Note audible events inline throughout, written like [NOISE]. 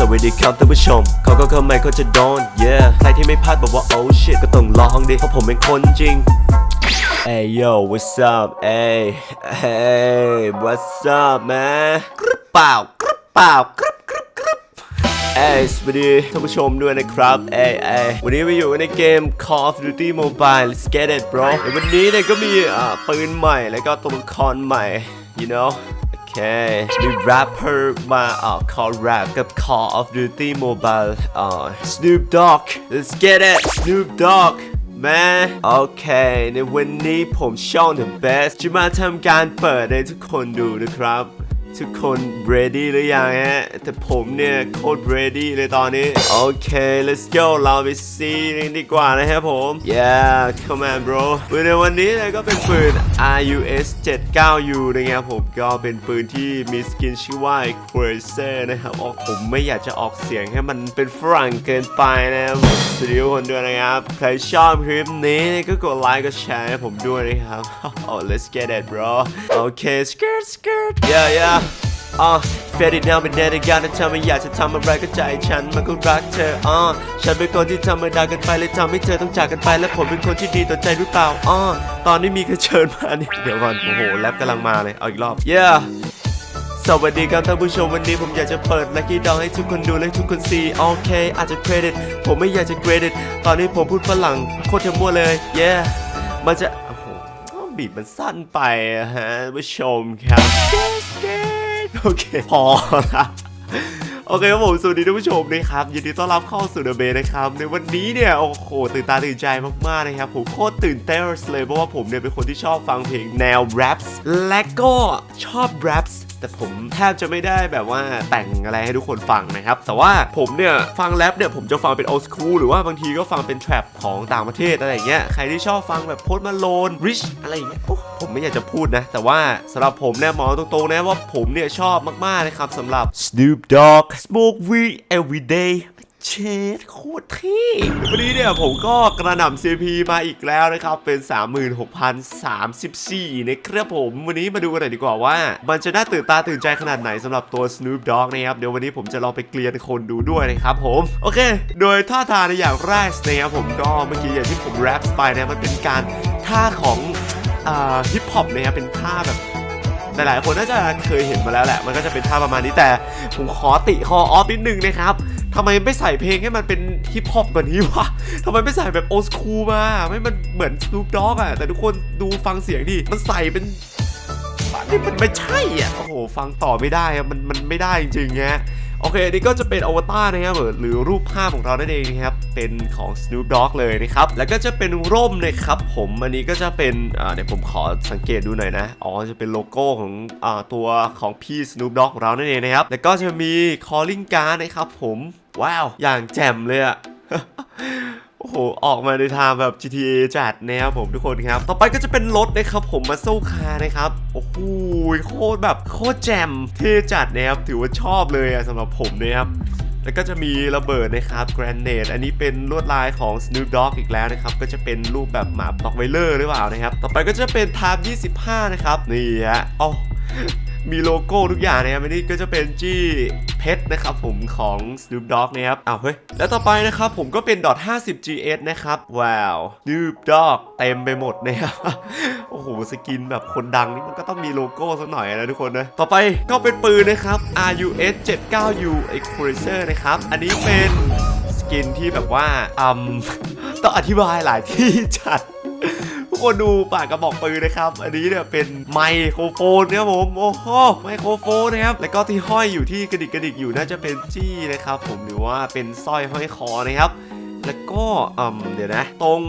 สวัสดีครับท่านผู้ชม เขาก็เข้ามาเขาจะโดน yeah ใครที่ไม่พลาดบอกว่า oh shit ก็ต้องลองดิ เพราะผมเป็นคนจริง Hey yo what's up hey hey what's up man กรึบเปล่ากรึบเปล่ากรึบกรึบกรึบเอ้ยสวัสดีท่านผู้ชมด้วยนะครับเอ้ยเอ้ยวันนี้มาอยู่ในเกม Call of Duty Mobile Let's get it bro วันนี้เนี่ยก็มีอ่าปืนใหม่แล้วก็ตัวละครใหม่ you know โอเคมี rapper มาอ่า call rap กับ Call of Duty Mobile อ่า Snoop Dogg Let's get it Snoop Dogg แม่โอเค ในวันนี้ผมช่อง The Best จะมาทำการเปิดให้ทุกคนดูนะครับ ทุกคน ready หรือยังฮะ แต่ผมเนี่ยโคตร ready เลยตอนนี้ โอเค let's go เราไปซีนดีกว่านะครับผม yeah come on bro ปืนในวันนี้เนี่ยก็เป็นปืน RUS 79U นะครับผมก็เป็นปืนที่มีสกินชื่อว่า Cruiser นะครับออกผมไม่อยากจะออกเสียงให้มันเป็นฝรั่งเกินไปนะครับสวัสดีทุกคนด้วยนะครับ ใครชอบคลิปนี้ก็กดไลค์กดแชร์ให้ผมด้วยนะครับ oh let's get it bro โอเค skirt skirt yeah yeah อ่าเฟรดิแนวเป็นแดนนการที่ทำให้อยากจะทำอะไรก็ใจฉันมันก็รักเธออ่าฉันเป็นคนที่ธรรมดากันไปเลยทำให้เธอต้องจากกันไป และผมเป็นคนที่ดีต่อใจหรือเปล่าอ่าตอนนี้มีกระเชิญมานี่เดี๋ยวก่อนโอ้โหแรปกำลังมาเลยเอาอีกรอบ yeah สวัสดีครับท่านผู้ชมวันนี้ผมอยากจะเปิด Lucky Dog ให้ทุกคนดูและทุกคนซีโอเคอาจจะเครดิตผมไม่อยากจะเครดิตตอนนี้ผมพูดฝรั่งโคตรเทมั่วเลย yeah มันจะ บีบมันสั้นไปอะฮะท่านผู้ชมครับโอเค พอละโอเคครับผมสวัสดีท่านผู้ชมนะครับยินดีต้อนรับเข้าสู่เดอะเบนะครับในวันนี้เนี่ยโอ้โหตื่นตาตื่นใจมากๆนะครับผมโคตรตื่นเต้นเลยเพราะว่าผมเนี่ยเป็นคนที่ชอบฟังเพลงแนวแรปส์และก็ชอบแรปส์ แต่ผมแทบจะไม่ได้แบบว่าแต่งอะไรให้ทุกคนฟังนะครับ แต่ว่าผมเนี่ยฟังแรปเนี่ยผมจะฟังเป็น old school หรือว่าบางทีก็ฟังเป็นแทร็ปของต่างประเทศอะไรอย่างเงี้ยใครที่ชอบฟังแบบโพสมาโลนริชอะไรอย่างเงี้ยผมไม่อยากจะพูดนะ แต่ว่าสำหรับผมเนี่ยมองตรงๆนะว่าผมเนี่ยชอบมากๆนะครับสำหรับ Snoop Dogg Smoke Weed Every Day เชดโคตรเท่วันนี้เนี่ยผมก็กระหน่ำ CP มาอีกแล้วนะครับ เป็น 36,034 นะครับผม วันนี้มาดูกันหน่อยดีกว่าว่า มันจะน่าตื่นตาตื่นใจขนาดไหนสำหรับตัว Snoop Dogg นะครับ เดี๋ยววันนี้ผมจะลองไปเกลียนคนดูด้วยนะครับผม โอเค โดยท่าทางในอย่างแรกนะครับผมก็เมื่อกี้อย่างที่ผมแรปไปนะมันเป็นการท่าของฮิปฮอปนะครับเป็นท่าแบบ หลายๆคนน่าจะเคยเห็นมาแล้วแหละมันก็จะเป็นท่าประมาณนี้แต่ผมขอติคอออฟนิดนึงนะครับทำไมไม่ใส่เพลงให้มันเป็นฮิปฮอปกว่านี้วะทำไมไม่ใส่แบบโอสคูมาไม่มันเหมือนลูกด็อกอะแต่ทุกคนดูฟังเสียงดิมันใส่เป็นนี่มันไม่ใช่อะโอ้โหฟังต่อไม่ได้มันมันไม่ได้จริงๆฮะ อเคนี่ก็จะเป็นอวตารนะครับหรือรูปภาพของเรานั่นเองนะครับเป็นของ Snoop Dogg เลยนะครับแล้วก็จะเป็นร่มนะครับผมอันนี้ก็จะเป็นเดี๋ยวผมขอสังเกตดูหน่อยนะอ๋อจะเป็นโลโก้ของอตัวของพี่ Snoop Dogg ของเรานั่นเองนะครับแล้วก็จะมี calling card นะครับผมว้าว อย่างแจ่มเลยอะ โอ้โห ออกมาในทางแบบ GTA จัดนะครับผมทุกคนครับ ต่อไปก็จะเป็นรถนะครับผมมาโซคานะครับ โอ้โห โคตรแบบโคตรแจ่มเท่จัดนะครับ ถือว่าชอบเลยอะสำหรับผมนะครับ แล้วก็จะมีระเบิดนะครับ Grenade อันนี้เป็นลวดลายของ Snoop Dogg อีกแล้วนะครับ ก็จะเป็นรูปแบบหมาบ็อกไวเลอร์หรือเปล่านะครับ ต่อไปก็จะเป็น Time 25 นะครับ นี่ฮะอ๋อ มีโลโก้ทุกอย่างนะครับอันนี้ก็จะเป็นจี้เพชรนะครับผมของ Snoop Dogg นะครับอ้าวเฮ้ย แล้วต่อไปนะครับผมก็เป็น .50 GS นะครับ ว้าว Snoop Dogg เต็มไปหมดนะครับโอ้โห สกินแบบคนดังนี่มันก็ต้องมีโลโก้สักหน่อยนะทุกคนนะ ต่อไปก็เป็นปืนนะครับ RUS 79U e x p r e s s o r นะครับ อันนี้เป็นสกินที่แบบว่าอืมต้องอธิบายหลายที่จัด ทุกคนดูปากกระบอกปืนนะครับ อันนี้เนี่ยเป็นไมโครโฟนนะครับผม โอ้โห ไมโครโฟนนะครับ แล้วก็ที่ห้อยอยู่ที่กระดิกกระดิกอยู่น่าจะเป็นจี้นะครับผม หรือว่าเป็นสร้อยห้อยคอนะครับ แล้วก็อืมเดี๋ยวนะ ตรง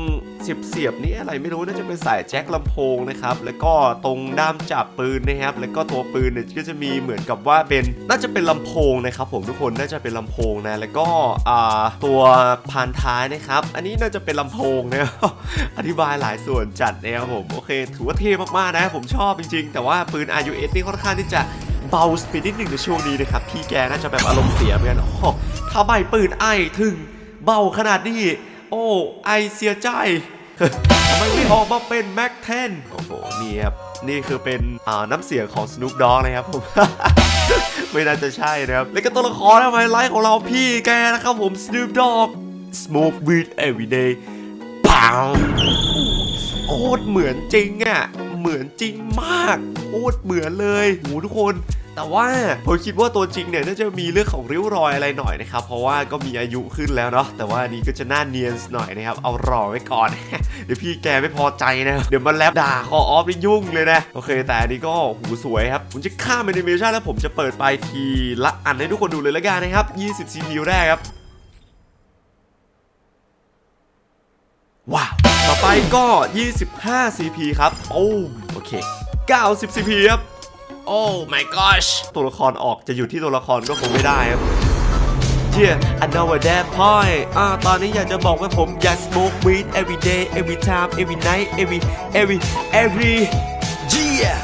เสียบเสียบนี่อะไรไม่รู้น่าจะเป็นสายแจ็คลำโพงนะครับ แล้วก็ตรงด้ามจับปืนนะครับ แล้วก็ตัวปืนเนี่ยก็จะมีเหมือนกับว่าเป็นน่าจะเป็นลำโพงนะครับผมทุกคนน่าจะเป็นลำโพงนะ แล้วก็อ่าตัวพานท้ายนะครับ อันนี้น่าจะเป็นลำโพงนะอธิบายหลายส่วนจัดนะครับผมโอเค ถือว่าเท่มากๆนะ ผมชอบจริงๆ แต่ว่าปืน RUS นี่ค่อนข้างที่จะเบาสปีดนิดหนึ่งในช่วงนี้นะครับ พี่แกน่าจะแบบอารมณ์เสียเหมือนกันโอ้โหทำไมปืนไอถึง เบาขนาดนี้ โอ้ไอเสียใจทำไมไม่ออกมาเป็นแม็กเทนโอ้โหนี่ครับนี่คือเป็นอ่าน้ำเสียงของ Snoop Dogg นะครับผมไม่น่าจะใช่นะครับ แล้วก็ตัวละครนะไฮไลท์ของเราพี่แกนะครับผม Snoop Dogg Smoke weed every day ปังโคตรเหมือนจริงอะ่ะ เหมือนจริงมาก โคตรเหมือนเลยโหทุกคน แต่ว่าผมคิดว่าตัวจริงเนี่ยน่าจะมีเรื่องของริ้วรอยอะไรหน่อยนะครับ เพราะว่าก็มีอายุขึ้นแล้วเนาะแต่ว่านี้ก็จะหน้าเนียนหน่อยนะครับ เอารอไว้ก่อน เดี๋ยวพี่แกไม่พอใจนะ เดี๋ยวมันแลบด่าคอออฟนี่ยุ่งเลยนะ โอเค แต่อันนี้ก็หูสวยครับ ผมจะข้ามแอนิเมชันแล้วผมจะเปิดไปทีละอันให้ทุกคนดูเลยละกันนะครับ20 CPU แรกครับ ว้าว ต่อไปก็ 25 CP ครับ โอ้โอเค 90 CP ครับ โอ้ my gosh ตัวละครออกจะอยู่ที่ตัวละครก็คงไม่ได้ครับเจีย another damn point อ่าตอนนี้อยากจะบอกว่าผม อยาก smoke weed every day every time every night every every every yeah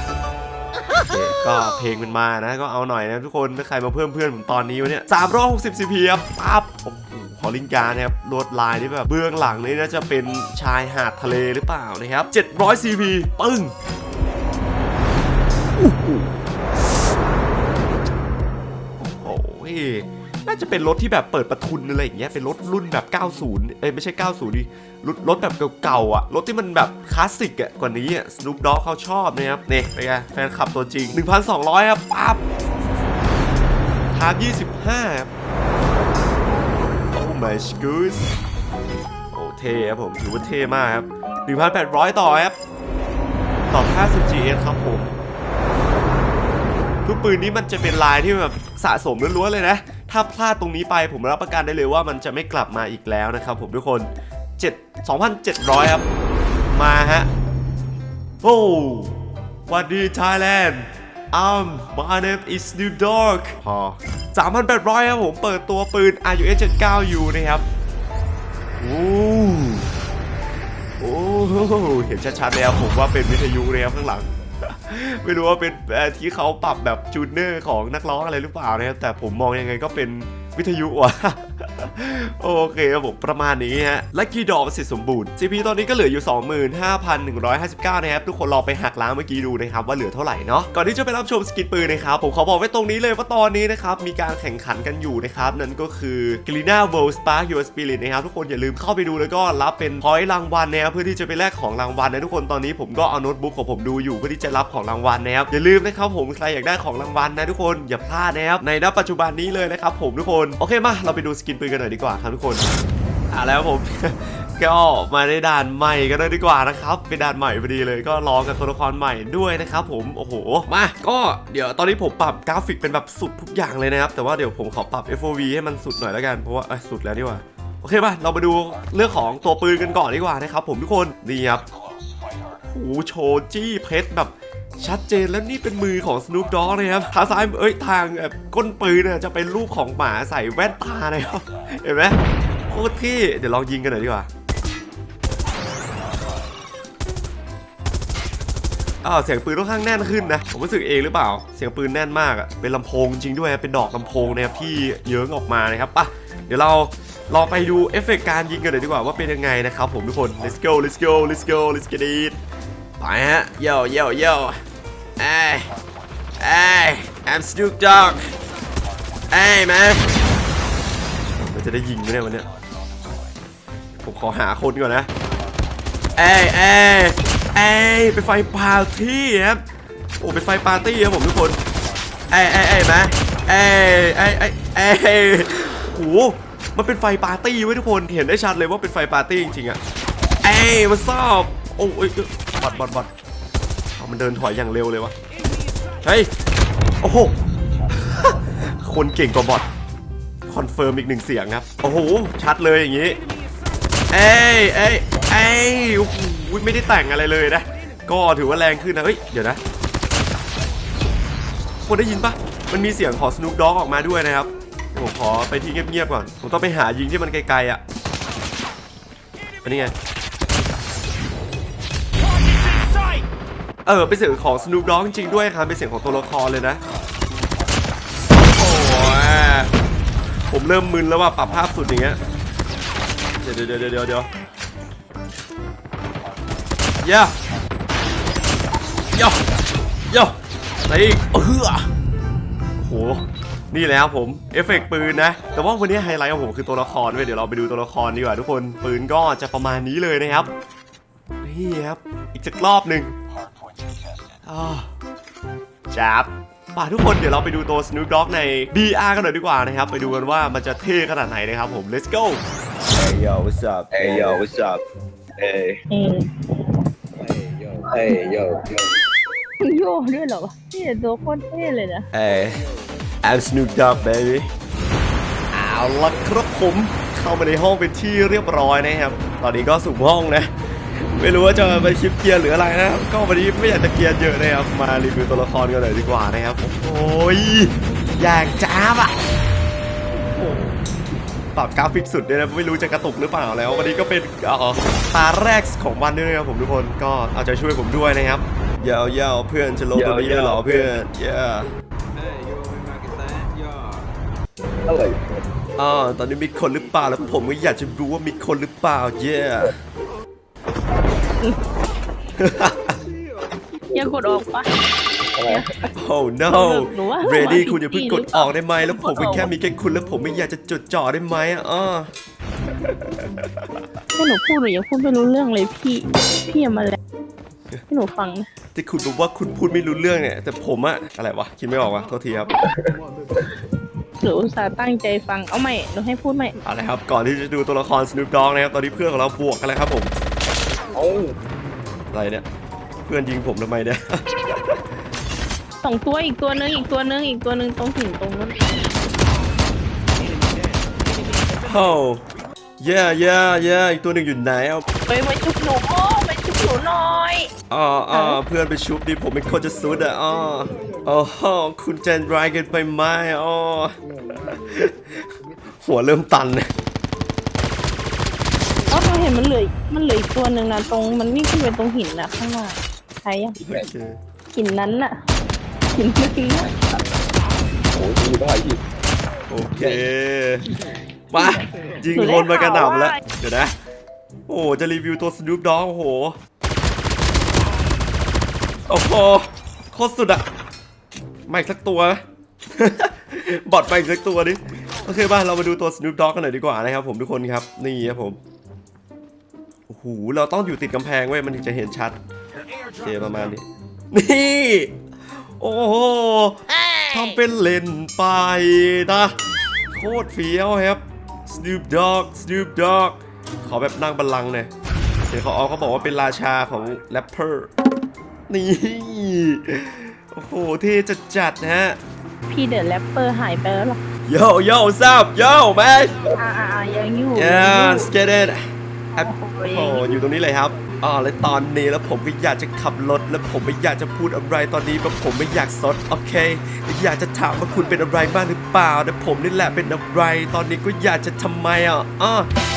ก็เพลงมันมานะ ก็เอาหน่อยนะทุกคนถ้าใครมาเพิ่มเพื่อนผมตอนนี้วะเนี่ย360 CP ครับปั๊บโอ้โหขอลิงการนะครับลวดลายที่แบบเบื้องหลังนี่น่าจะเป็นชายหาดทะเลหรือเปล่านะครับ700 CP ปึ้ง น่าจะเป็นรถที่แบบเปิดประทุนอะไรอย่างเงี้ยเป็นรถรุ่นแบบ 90 เอ้ยไม่ใช่ 90 ดิ รถรถแบบเก่าๆอะ รถที่มันแบบคลาสสิกอะกว่านี้อะ Snoop Dogg เขาชอบนะครับเนี่ยเป็นไงแฟนคลับตัวจริง 1,200ครับปั๊บทาม25ครับโอ้ my goose โอ้เท่ครับผมถือว่าเท่มากครับ 1,800 ต่อครับต่อ 50 GS ครับผมทุกปืนนี้มันจะเป็นลายที่แบบสะสมล้วนๆเลยนะ ถ้าพลาดตรงนี้ไปผมรับประกันได้เลยว่ามันจะไม่กลับมาอีกแล้วนะครับผมทุกคน7 2,700 ครับ มาฮะ โอ้วัสดี Thailand um my name is Snoop Dogg พอ3,800 ครับผมเปิดตัวปืน RUS 79U นะครับ โอ้โอ้เห็นชัดๆแล้วผมว่าเป็นวิทยุเลยครับข้างหลัง ไม่รู้ว่าเป็นที่เขาปรับแบบจูเนอร์ของนักร้องอะไรหรือเปล่านะครับแต่ผมมองยังไงก็เป็น วิทยุว่ะโอเคครับผมประมาณนี้ฮะและกีดอกเสร็จสมบูรณ์ CP ตอนนี้ก็เหลืออยู่ 25,159 นะครับ ทุกคนลองไปหักล้างเมื่อกี้ดูนะครับว่าเหลือเท่าไหร่เนาะก่อนที่จะไปรับชมสกินปืนนะครับ ผมขอบอกไว้ตรงนี้เลยว่าตอนนี้นะครับ มีการแข่งขันกันอยู่นะครับ นั่นก็คือ g l i n a World Spark Your Spirit นะครับ ทุกคนอย่าลืมเข้าไปดูแล้วก็รับเป็นพอยต์รางวัลนะครับเพื่อที่จะไปแลกของรางวัลนะทุกคนตอนนี้ผมก็เอาโน้ตบุ๊กของผมดูอยู่เพื่อที่จะรับของรางวัลนะครับอย่าลืมนะครับผมใครอยากได้ของรางวัลนะทุกคนอย่าพลาดนะครับในณปัจจุบันนี้เลยนะครับผมทุกคนโอเคมาเราไปดูสกินปืนกันหน่อยดีกว่าครับทุกคนอะแล้วผม ก็มาในด่านใหม่กันเลยดีกว่านะครับ เป็นด่านใหม่พอดีเลยก็ลองกับตัวละครใหม่ด้วยนะครับผมโอ้โหมาก็เดี๋ยวตอนนี้ผมปรับกราฟิกเป็นแบบสุดทุกอย่างเลยนะครับ แต่ว่าเดี๋ยวผมขอปรับ FOV ให้มันสุดหน่อยแล้วกันเพราะว่าเอ้ยสุดแล้วดีกว่าโอเคป่ะเรามาดูเรื่องของตัวปืนกันก่อนดีกว่านะครับผมทุกคนนี่ครับโอ้โหโชจี้เพชรแบบ ชัดเจนแล้วนี่เป็นมือของ Snoop Dogg นะครับทางซ้ายเอ้ยทางแบบก้นปืนน่ะจะเป็นรูปของหมาใส่แว่นตานะครับเห็นไหมโคตรเท่เดี๋ยวลองยิงกันหน่อยดีกว่าอ้าวเสียงปืนค่อนข้างแน่นขึ้นนะ ผมรู้สึกเองหรือเปล่า เสียงปืนแน่นมากอะเป็นลำโพงจริงด้วย เป็นดอกลำโพงนะครับที่เยิ้งออกมานะครับปะเดี๋ยวเราลองไปดูเอฟเฟกต์การยิงกันหน่อยดีกว่าว่าเป็นยังไงนะครับผมทุกคน let's go let's go let's go let's get it ไปฮะ yo yo yo เอ้ยเอ้ย I'm Snoop Dogg เอ้ยแมนมันจะได้ยิงไหมเนี่ยวันเนี้ยผมขอหาคนก่อนนะเอ้ยเอ้ยเอ้ยเป็นไฟปาร์ตี้ครับโอ้เป็นไฟปาร์ตี้ครับผมทุกคนเอ้ยเอ้ยเอ้ยแมนเอ้ยเอ้ยเอ้ยเอ้ยโอ้โหมันเป็นไฟปาร์ตี้ไว้ทุกคนเห็นได้ชัดเลยว่าเป็นไฟปาร์ตี้จริงๆอะเอ้ยมันชอบโอ้ย บอดบอดบอดเอามันเดินถอยอย่างเร็วเลยวะเฮ้ยโอ้โห คนเก่งกว่าบอทคอนเฟิร์มอีกหนึ่งเสียงครับโอ้โหชัดเลยอย่างนี้เอ้ยเอ้ยเอ้ยโอ้โหไม่ได้แต่งอะไรเลยนะ ก็ถือว่าแรงขึ้นนะเฮ้ยเดี๋ยวนะคนได้ยินปะมันมีเสียงของ Snoop Dogg ออกมาด้วยนะครับผมขอไปที่เงียบๆก่อน ผมต้องไปหายิงที่มันไกลๆอะอันนี้ไง เออเป็นเสียงของ Snoop Dogg จริงด้วยครับเป็นเสียงของตัวละครเลยนะโอ้ยผมเริ่มมึนแล้วว่าปรับภาพสุดอย่างเงี้ยเดี๋ยวเดี๋ยวเดี๋ยวเดี๋ยวเยวย่าย่าย่าไหนอีกเออโหนี่และครับผมเอฟเฟกปืนนะ แต่ว่าวันนี้ไฮไลท์ของผมคือตัวละครเว้ยเดี๋ยวเราไปดูตัวละครดีกว่าทุกคนปืนก็จะประมาณนี้เลยนะครับนี่ครับอีกสักรอบหนึ่ง อ่าจับป่าทุกคนเดี๋ยวเราไปดูตัว Snoop Dogg ใน BR กันหน่อยดีกว่านะครับ ไปดูกันว่ามันจะเท่ขนาดไหนนะครับผม let's go Hey yo, what's up? Hey yo, what's up? Hey, เออ hey yo, yo. โย่ด้วยเหรอวะนี่ตัวโคตรเท่เลยนะ Hey I'm Snoop Dogg baby เอาละครับผมเข้ามาในห้องเป็นที่เรียบร้อยนะครับ ตอนนี้ก็สุ่มห้องนะ ไม่รู้ว่าจะไปคลิปเกียร์หรืออะไรนะครับก็วันนี้ไม่อยากจะเกียร์เยอะนะครับมารีวิวตัวละครกันเลยดีกว่านะครับโอ้ยอยากจ้าบอะโอ้โหปรับกราฟิกสุดด้วยนะไม่รู้จะกระตุกหรือเปล่าแล้ว วันนี้ก็เป็นเอ่อตาแรกของวันด้วยนะครับผมทุกคนก็เอาใจช่วยผมด้วยนะครับเย่าเย่าเพื่อนจะลงตัวนี้เลยเหรอเพื่อนเย่อะไรอ่าตอนนี้มีคนหรือเปล่าแล้วผมก็อยากจะรู้ว่ามีคนหรือเปล่าเย่ ยังกดออกปะโอ้ no หรือว่าเรดี้หรือว่าคุณอย่าเพิ่งกดออกได้ไหมแล้วผมเป็นแค่มีแค่คุณแล้วผมไม่อยากจะจดจ่อได้ไหมอะอ้อถ้าหนูพูดหนูยังพูดไม่รู้เรื่องเลยพี่ พี่อย่ามาแล้วให้หนูฟังนะที่คุณบอกว่าคุณพูดไม่รู้เรื่องเนี่ย แต่ผมอะอะไรวะคิดไม่ออกวะโทษทีครับ หนูอุตส่าห์ตั้งใจฟัง เอาใหม่หนูให้พูดใหม่ เอาละครับก่อนที่จะดูตัวละคร Snoop Dogg นะครับตอนนี้เพื่อนของเราบวกกันแล้วครับผม เอ้าอะไรเนี่ย เพื่อนยิงผมทำไมเนี่ย สองตัวอีกตัวนึงอีกตัวนึงอีกตัวนึงตรงหินตรงนั้น โอ้เย่เย่เย่อีกตัวหนึ่งอยู่ไหนเอาไปมาชุบหนูโอ้ไปชุบหนูหน่อยอ๋ออ๋อเพื่อนไปชุบดิผมเป็นคนจะซุดอะอ๋อโอ้โหคุณเจนไรายเกันไปไหมอ๋อหัวเริ่มตันเนี่ย เอ้าเราเห็นมันเหลือมันเหลืออีกตัวหนึ่งนะตรงมันวิ่งขึ้นไปตรงหินน่ะข้างหน้าใช่ยังโอเคหินนั้นน่ะหินเมื่อกี้น่ะโอ้ยมีต้องอะไรอีกโอเคมายิงคนมากระหน่ำแล้วเดี๋ยวนะ โอ้จะรีวิวตัว Snoop Dogg โอ้โหโอ้โหโคตรสุดอะมาอีกสักตัว บอดมาอีกสักตัวดิโอเคป่ะเรามาดูตัว Snoop Dogg กันหน่อยดีกว่านะครับผมทุกคนครับ นี่ครับผม โอ้โหเราต้องอยู่ติดกำแพงเว้ยมันถึงจะเห็นชัดโอเคประมาณนี้ นี่ โอ้โหทำเป็นเล่นไปนะ โคตรเฟี้ยวครับ Snoop Dogg Snoop Dogg ขอแบบนั่งบัลลังก์หน่อยเห็นเขาเอาเขาบอกว่าเป็นราชาของแรปเปอร์นี่ โอ้โหเท่จัดจัดๆนะฮะ พี่เดอะแรปเปอร์หายไปแล้วหรอ Yo yo what's up yo man อ่าอ่าอ่ายังอยู่ yeah let's get it โอ้โหโอ้อยู่ตรงนี้เลยครับอ๋อและตอนนี้แล้วผมก็อยากจะขับรถ แล้วผมไม่อยากจะพูดอะไรตอนนี้เพราะผมไม่อยากสดโอเค อยากจะถามว่าคุณเป็นอะไรบ้างหรือเปล่าแต่ผมนี่แหละเป็นอะไร ตอนนี้ก็อยากจะทำไมอะอ๋อ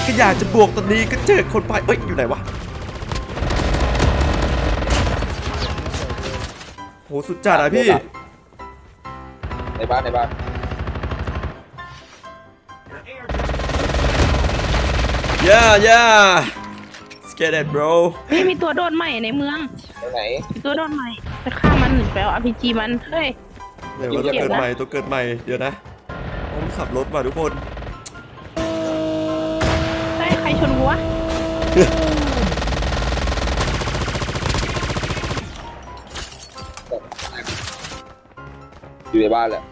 ก็อยากจะบวกตอนนี้ก็เจอคนไปเอ้ยอยู่ไหนวะโหสุดจัดอะพี่ ในบ้านในบ้าน yeah yeah let's get it bro เฮ้ยมีตัวโดนใหม่ในเมืองตรงไหน มีตัวโดนใหม่ไปฆ่ามันไปเอา RPG มัน เฮ้ย เดี๋ยวว่าตัวเกิดใหม่ตัวเกิดใหม่เดี๋ยวนะผมขับรถมาทุกคนเฮ้ย ใครชนวัวอยู่ในบ้านแหละ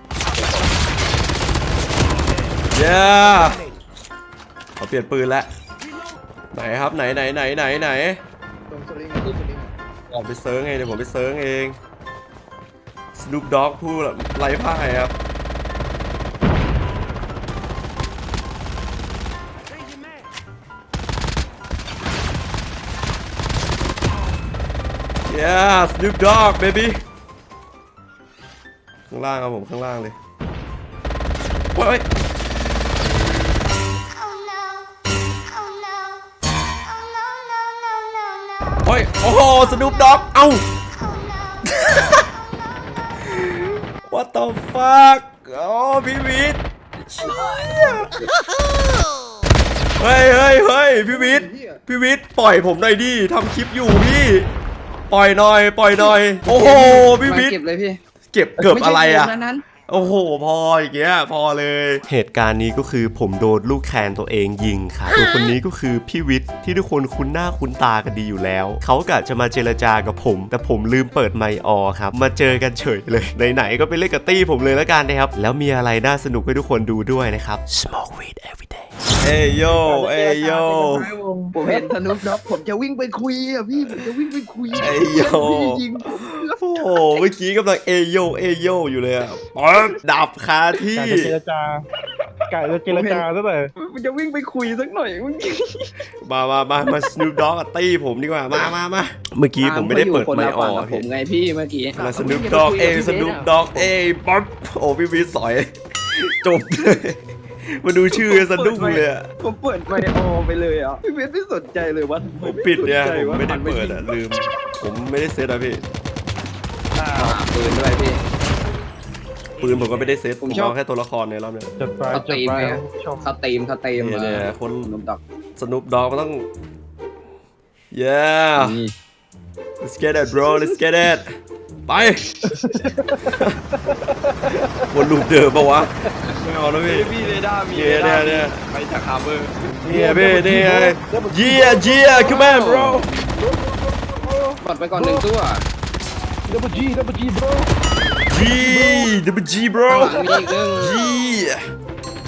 เย้ขอเปลี่ยนปืนแล้ว ไหนครับไหนไหนไหนไหนไหนผมไปเซิร์งเองเดี๋ยวผมไปเซิร์งเอง Snoop Dogg ผู้ไร้พ่ายครับ Yeah Snoop Dogg baby ข้างล่างครับผมข้างล่างเลยเฮ้ย no. เฮ้ย โอ้โหสนุปด็อก เอ้า Oh no. What the fuck โอ้พี่วิทย์เชี่ยเฮ้ยเฮ้ยเฮ้ยพี่วิทย์พี่วิทย์ปล่อยผมหน่อยดิทำคลิปอยู่พี่ ปล่อยหน่อย ปล่อยหน่อย โอ้โหพี่วิทย์เก็บเลยพี่ เก็บเกือบอะไรอะม่ใช่เกมนั้น โอ้โห พออย่างเงี้ยพอเลย เหตุการณ์นี้ก็คือผมโดนลูกแคนตัวเองยิงครับตัวคนนี้ก็คือพี่วิทย์ที่ทุกคนคุ้นหน้าคุ้นตากันดีอยู่แล้ว เขากะจะมาเจรจากับผม แต่ผมลืมเปิดไมค์ออครับ มาเจอกันเฉยเลย ไหนๆก็ไปเล่นกับตี้ผมเลยแล้วกันนะครับ แล้วมีอะไรน่าสนุกให้ทุกคนดูด้วยนะครับ Smoke weed every day เอ้ยโยเอ้ยโยผมเห็นสนุกด็อกผมจะวิ่งไปคุยอะพี่ผมจะวิ่งไปคุยไอ้โย่พี่ยิงผมแล้วโอ้โหเมื่อกี้กำลังเอโยเอโยอยู่เลยอะป๊บดับคาที่กะจะเจรจากะจะเจรจาซะเลยผมจะวิ่งไปคุยสักหน่อยมึงมามามามาสนุปด็อกกับตี้ผมดีกว่ามามามาเมื่อกี้ผมไม่ได้เปิดไมค์ออกผมไงพี่เมื่อกี้มาสนุปด็อกเอยสนุปด็อกเอยป๊บโอ้พี่วิทย์สอยจบเลย มาดูชื่อสะดุ้งเลยอะผมเปิดไมค์ออไปเลยอะพี่เบสไม่สนใจเลยวะผมปิดเนี่ยสใจผมวะไม่ได้เปิดอะลืม ผมไม่ได้เซตอะพี่หาปืนด้วยพี่ ปืนผมก็ไม่ได้เซตผผมมชอบเอาแค่ตัวละครในรอบเนี้ยจัดไปสตจัดรีมไปไหมอะชมสตรีมสตรีมเนี่ยเนี่ยคนสนุกด็อกสนุปด็อกมันต้อง yeah นี่ let's get it bro let's get it ไป วนลูปเดิมปะวะ ไม่เอาแล้วพี่ พี่เรด้ามีเนี่ยเนี่ยเนี่ย ไปจากฮาร์เบอร์เนี่ยพี่เนี่ย yeah yeah come on bro กดไปก่อนหนึ่งตัวดับเบิลจีดับเบิลจีบร G double G bro ข้างหลังมีอีกหนึ่ง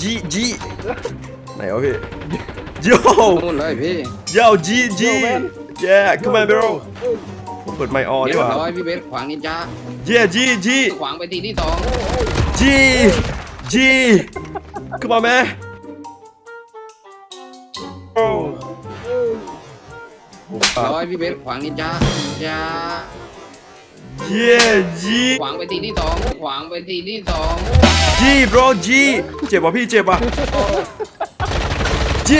G G G ไหนวะพี่ yo นู่นเลยพี่ yo G G yeah come on bro ผมเปิดไมค์ออเรีดียกบว่าร้อยพี่เบสขวางนินจา yeah G G ขวางไปทีที่สอง G G come on man ร้อยพี่เบสขวางนินจานินจา yeah G ขวางไปทีที่สองขวางไปทีที่สอง G bro G เจ็บป่ะพี่เจ็บป่ะ G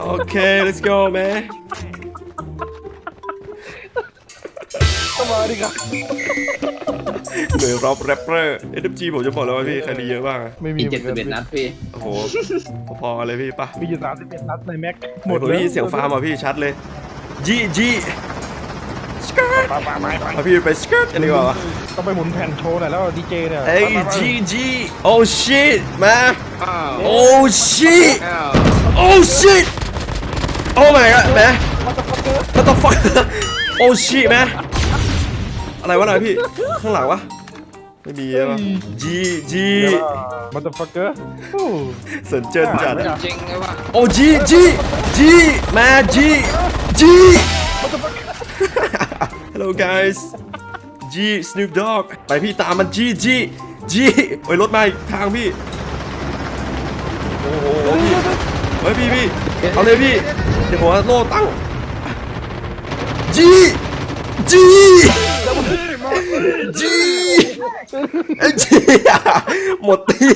โอเค let's go man ครับหน่วยรอบแรปเปอร์ SFG ผมจะบอกแล้วว่าพี่ใครดีเยอะบ้างอะไม่มีมีเหมืเจ็อดนสิกับนเอ็ดนัดพี่ โอ้โห พอๆกันเลยพี่ปะมีอยู่สามสิบเอ็ดนัดในแม็กหมดพี่เสียงฟ้ามาพี่ชัดเลย G G สกิร์ตไปไปไปไปเอาพี่ไปสกิร์ตกันดีกว่าวะต้องไปหมุนแผ่นโชว์หน่อยแล้วดีเจเนี่ยเอ้ยไปไปไป G G oh shit man อ้าว oh shit อ้าว oh shit oh my god man what the fuck oh shit man อะไรวะน่ะพี่ ข้างหลังวะ ไม่มีใช่ปะ G G มาตฟักเกอร์สนเจินจัดจริงเลยว่ะโอ้ G G G มา G G Hello guys G Snoop Dogg ไปพี่ตามมัน G G G โอ้ยรถมาอีกทางพี่ โอ้โหพี่เฮ้ยพี่พี่เอาเลยพี่ เดี๋ยวผมเอาโล่ตั้ง G G G ไอ้ G อะหมดตี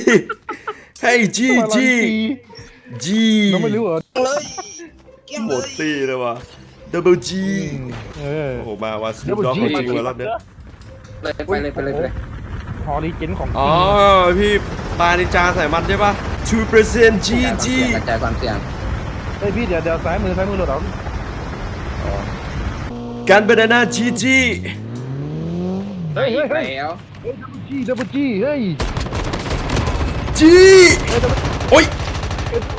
ให้ G G G น้องไม่รู้เหรอหมดตีเลยว่ะ Double G เออโอ้โหมาว่า Snoop Dogg ของจริงมาแล้วเนี่ยเลยไปเลยไปเลยไปเลยฮอลิเจนของจอ๋ริองพี่ปลานินจาใส่มันใช่ปะ2% G G กระจายความเสี่ยงเฮ้ยพี่เดี๋ยวเดี๋ยวซ้ายมือซ้ายมือเรากันบานาน่า G G เฮ้ยแล้วจีดับเบิลจีเฮ้ย G โอ้ย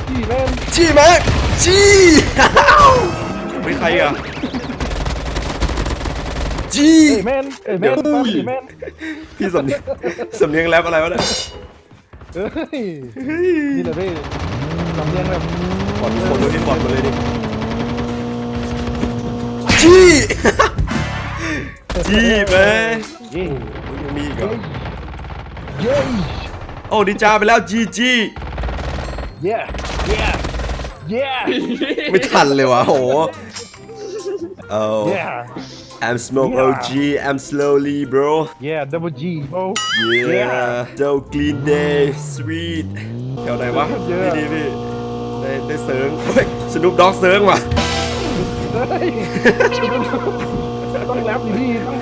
จีแมน G แม็ก G ไม่ใครอะ G เอ้ยแมนเอ้ยแมนมาดิแมนพี่สำเนียงสำเนียงแรปอะไรวะเนี่ยเฮ้ยนี่แหละพี่สำเนียงแบบบอลคนดูที่บอลมาเลยดิจี้จี้ไป เย้ยังมีอีกเหรอเย้โอ้ดิจาไปแล้วจีจีเย้เย้เย้ไม่ทันเลยวะโหโอ้เย้ I'm smoke OG I'm slowly bro เย้ดับเบิลจีโอ้ yeah so clean day sweet แถวไหนวะ Yeah นี่ดีพี่ได้ได้เซิร์งเฮ้ยสนุปด็อกเซิร์งว่ะเฮ้ยต้องแรปดิพี่ต้อง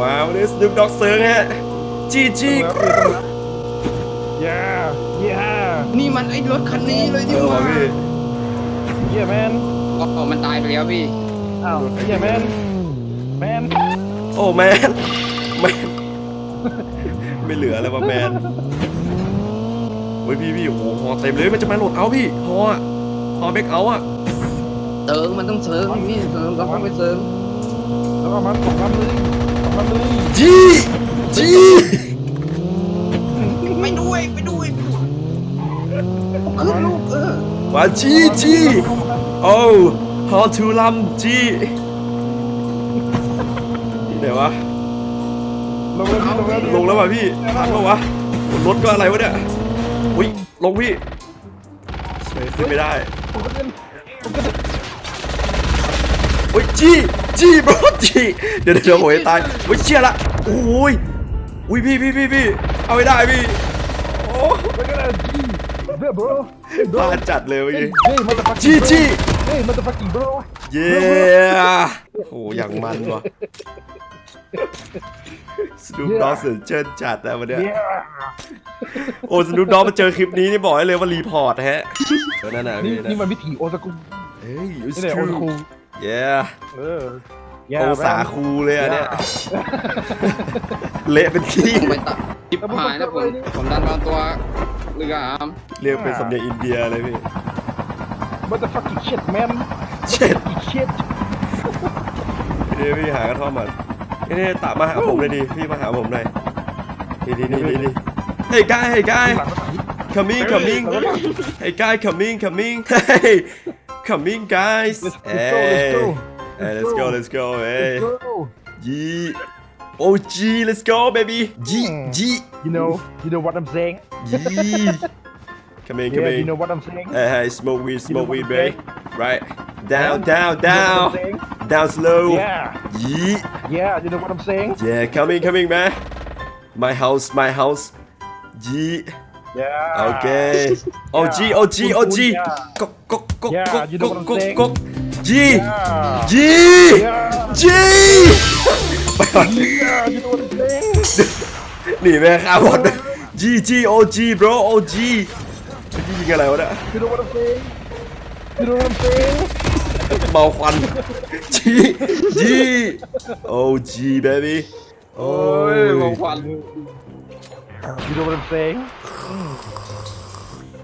มาวันนี้สนุปด็อกเซิร์งฮะจีจีแรปดิต้องแรปเย้เย้นี่มันไอ้รถคันนี้เลยเอนี่อหว่าว่ะพี่เย้แมนอ๋อมันตายไปแล้วพี่อ้าวเย้แมนแมนโอ้แมนแมนไม่เหลือแล้วว่ะแมนเฮ้ยพี่พี่โอ้โหฮอเต็มเลยมันจะมาโหลดเอาพี่ฮออะฮอแบ็กเอาอะเติงมันต้องเติงพี่เติงเราต้องไปเติงแล้วก็มันสองลำเลยสองลำเลย จีจีไปด้วยไปด้วยขึ้นลูกเออมาจีจีโอ้ฮอทูลำจีเดี๋ยววะลงแล้วพี่ลงแล้วลงแล้วว่ะพี่ทันปะวะบนรถก็อะไรวะเนี่ยอุ้ยลงพี่เฮ้ยขึ้นไม่ได้ผมก็เล่นโอ้ยจี จีบรอจีเดี๋ยวเดี๋ยวโหยตายโอ้ยเชี่ยละโอ้ยอุ้ยพี่พี่พี่พี่เอาไม่ได้พี่โอ้ไปกันเลยจีเบ้อ bro พลาดจัดเลยเมื่อกี้เฮ้ยมันจะฟักจีจีเฮ้ยมันจะฟักกิ้ง bro เย้โอ้โหอย่างมันว่ะสนุปด็อกเสือเจินจัดนะวันเนี้ยเย้โอ้สนุปด็อกมาเจอคลิปนี้นี่บอกให้เลยว่ารีพอร์ตฮะเออนั่นน่ะนี่พี่นะนี่มันวิถีโอซากุเฮ้ย it's นี่แหละโอซากุ true yeah เออโอสาคูเลยอะเนี่ย เละเป็นขี้ต้องไปตัดจิบหายนะผมผมดันมาตัวเรืออามเรียกเป็นสำเนียงอินเดียเลยพี่มันจะฟักกิ้ง shit man เช็ดอีก shit นี่พี่หากระท่อมมันนี่นี่ตามมาหาผมเลยดิพี่มาหาผมหน่อยนี่นี่นี่นี่นี่ Hey guy Hey guy หลังภาษา coming coming Hey guy coming coming Hey coming guys Let's go, Hey let's go. Hey let's go let's go Hey Let's go. G Oh G let's go baby G hmm. G You know, you know what I'm saying? G Come in [LAUGHS] come Yeah, you in know what I'm saying? Hey hey smoke weed smoke weed baby Right down Yeah. down You know down down slow Yeah, Yeet yeah, you know what I'm saying? Yeah, coming, coming, man. My house, my house. G. Yeah. Okay. Oh, G, oh, G, oh, G. Yeah. Go, go, go, Yeah, go, you know go, what I'm go, saying? go. G. Yeah. G. Yeah. G. ไปก่อน Yeah, you know what I'm saying? หนีแม่ข้าบอด G G O G bro O G พี่ยิงอะไรวะเนี่ย You know what I'm saying? You know what I'm saying? เมาควัน G G O G baby โอ้โอ้ยยมองควัน You know what I'm saying?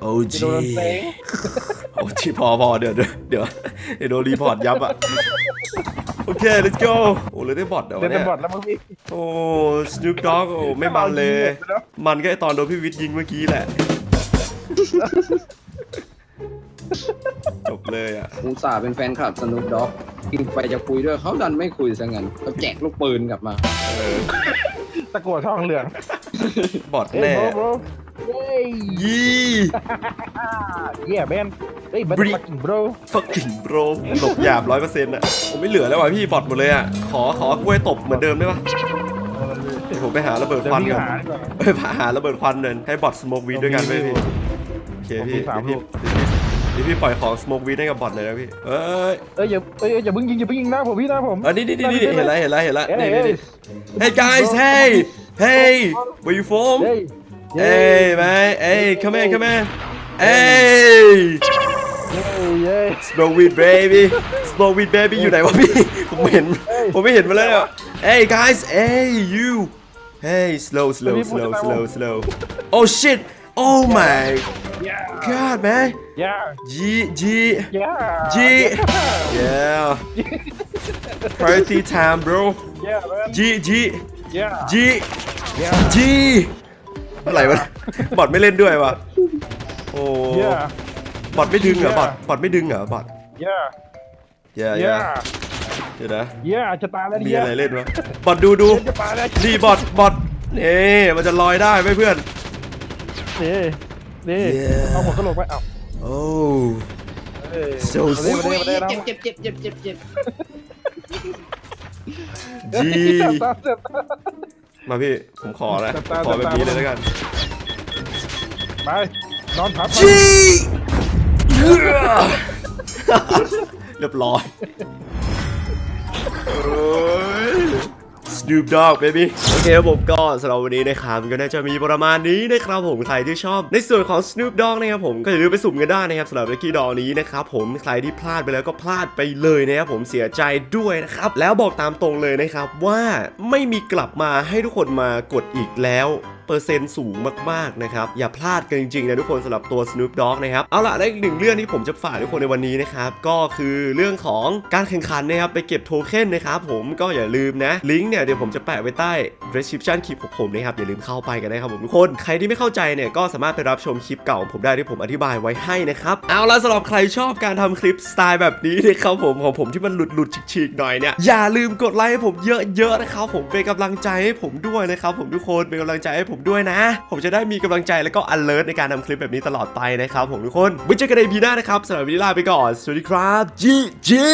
O You G know what I'm saying? โอ้ที่พอพอเดี๋ยวเดี๋ยวเดี๋ยวเดี๋ยวโดนรีพอร์ตยับอะ โอเค let's go โอ้เลยได้บอทเดี๋ยวเล่นเนี่เป็นยบอทแล้วมั้งพี่ โอ้ Snoop Dogg โอ้ไม่มันเลยมันก็ไอตอนโดนพี่วิทย์ยิงเมื่อกี้แหละ จบเลยอะ อุตส่าห์เป็นแฟนคลับสนุปด็อกกินไปจะคุยด้วยเขาดันไม่คุยซะงั้นเขาแจกลูกปืนกลับมา ตะกัวทองเหลืองบอทเฮ้ยแน่ bro bro เย้ยี่ Yeah man เฮ้ย Bri- motherfucking bro fucking bro หลบหยาบร้อยเปอร์เซ็นต์อะ ผมไม่เหลือแล้วว่ะพี่บอทหมดเลยอะ ขอขอกล้วยตบเหมือนเดิมได้ปะเดี๋ยวผมไปหาระเบิดเดี๋ยคววันพี่ก่อนหาดีกว่าเอ้ยหาระเบิดควันเดินให้บอทสโมกวีดด้วยกันไปพี่ โอเคพี่ผมมีสามเดี๋ยวพี่ลูก เดี๋ยวพี่ ปล่อยของสโมกวีดให้กับบอทเลยนะพี่ เอ้ยเอ้ยอย่าเอ้ยอย่าเพิ่งยิงอย่าเพิ่งยิงหน้าผมพี่หน้าผมอันนี้นี่นี่นี่เห็นแล้วเห็นแล้วเห็นแล้วเฮ้ยนี่เฮ้นี่ยนี่ Hey guys hey hey where you from เฮ้ย Hey man hey come in come in Hey เย้เย้ Smoke weed baby Smoke weed baby อยู่ไหนวะพี่ ผมไม่เห็น ผมไม่เห็นมาเลยอะ Hey guys Hey you Hey slow slow slow slow slow Oh shit Oh my god man ย่า G G ย่า G Yeah Party time bro ย่าแมน G G ย่า G ย่า G อะไรวะบอทไม่เล่นด้วยวะโอ้ย่าบอทไม่ดึงเหรอบอทบอทไม่ดึงเหรอบอทย่าเย่ย่าเดี๋ยวนะย่าจะตายแล้วมีเนี่ยอะไรเล่นวะบอทดูดู จะตายแล้ว นี่บอทบอทนี่มันจะลอยได้ไหมเพื่อน นี่นี่ Yeah เอาหัวกระโหลกไปเอาโอ้ เอ้ย so มาเล่นมาอุ้เล่ยนมาเล่นเจ็บเจ็บเจ็บเจ็บเจ็บเจ็บ G เจ็บตาเจ็บตา มาพี่ ผมขอนะจับตาขอแบบจับตานี้เลยแล้วกัน ไปนอนพับ G เรียบร้อย Snoop Dogg baby โอเคครับผมก็สำหรับวันนี้นะครับก็น่าจะมีประมาณนี้นะครับผมใครที่ชอบ ในส่วนของ Snoop Dogg นะครับผมก็อย่าลืมไปสุ่มกันได้นะครับสำหรับรีกี้ดอคนี้นะครับผมใครที่พลาดไปแล้วก็พลาดไปเลยนะครับผมเสียใจด้วยนะครับแล้วบอกตามตรงเลยนะครับว่าไม่มีกลับมาให้ทุกคนมากดอีกแล้วเปอร์เซ็นต์สูงมากๆนะครับอย่าพลาดกันจริงๆนะทุกคนสำหรับตัว Snoop Dogg นะครับเอาล่ะและอีกหนึ่งเรื่องที่ผมจะฝากทุกคนในวันนี้นะครับก็คือเรื่องของการแข่งขันนะครับไปเก็บโทเค็นนะครับผมก็อย่าลืมนะลิงก์เนี่ยเดี๋ยวผมจะแปะไว้ใต้ description คลิปของผมนะครับอย่าลืมเข้าไปกันนะครับผมทุกคนใครที่ไม่เข้าใจเนี่ยก็สามารถไปรับชมคลิปเก่าของผมได้ที่ผมอธิบายไว้ให้นะครับเอาล่ะสำหรับใครชอบการทำคลิปสไตล์แบบนี้นะครับผมของผมที่มันหลุดหลุดๆฉีกๆหน่อยเนี่ยอย่าลืมกดไลค์ให้ผมเยอะๆนะครับผมเป็นกำลังใจให้ผมด้วยนะครับผมทุกคนเป็นกำลังใจให้ผมผมด้วยนะ ผมจะได้มีกำลังใจแล้วก็ alert ในการทำคลิปแบบนี้ตลอดไปนะครับผมทุกคนไว้เจอกันในพีหน้านะครับสำหรับวันนี้ลาไปก่อน สวัสดีครับจีจี